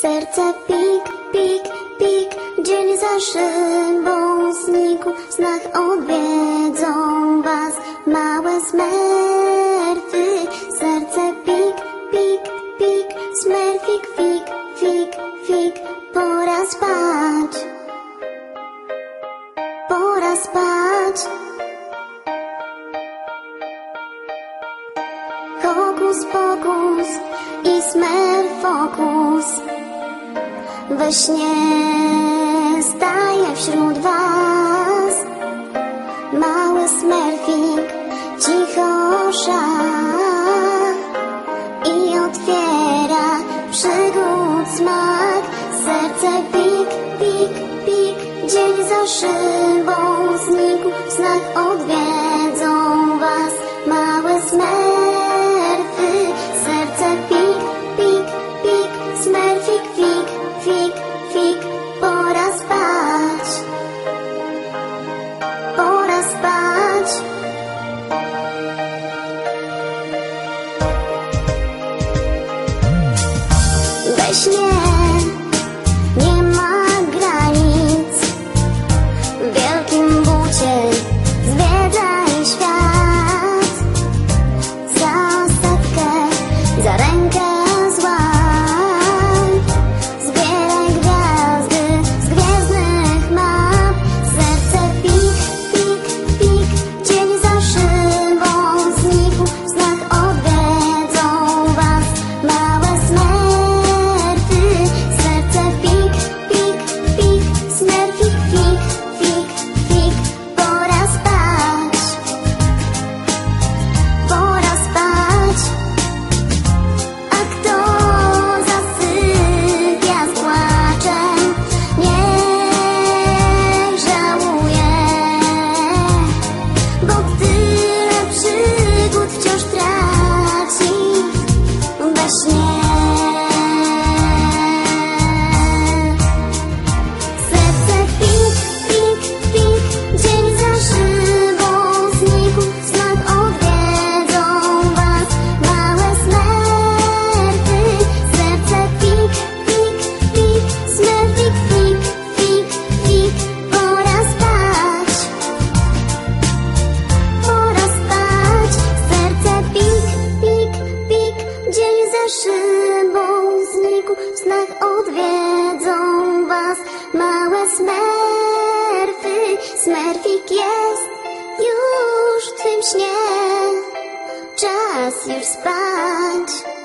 Serce pik, pik, pik, dzień za szybą znikł, snach odwiedzą was małe smerfy. Serce pik, pik, pik, smerfik, fik, fik, fik, pora spać, pora spać. Hokus pokus i smerfokus We śnie staje wśród was. Mały smerfik cicho sza I otwiera przygód smak. Serce pik, pik, pik Dzień za szybą znikł W snach Smerfik jest już w twym śnie, czas już spać.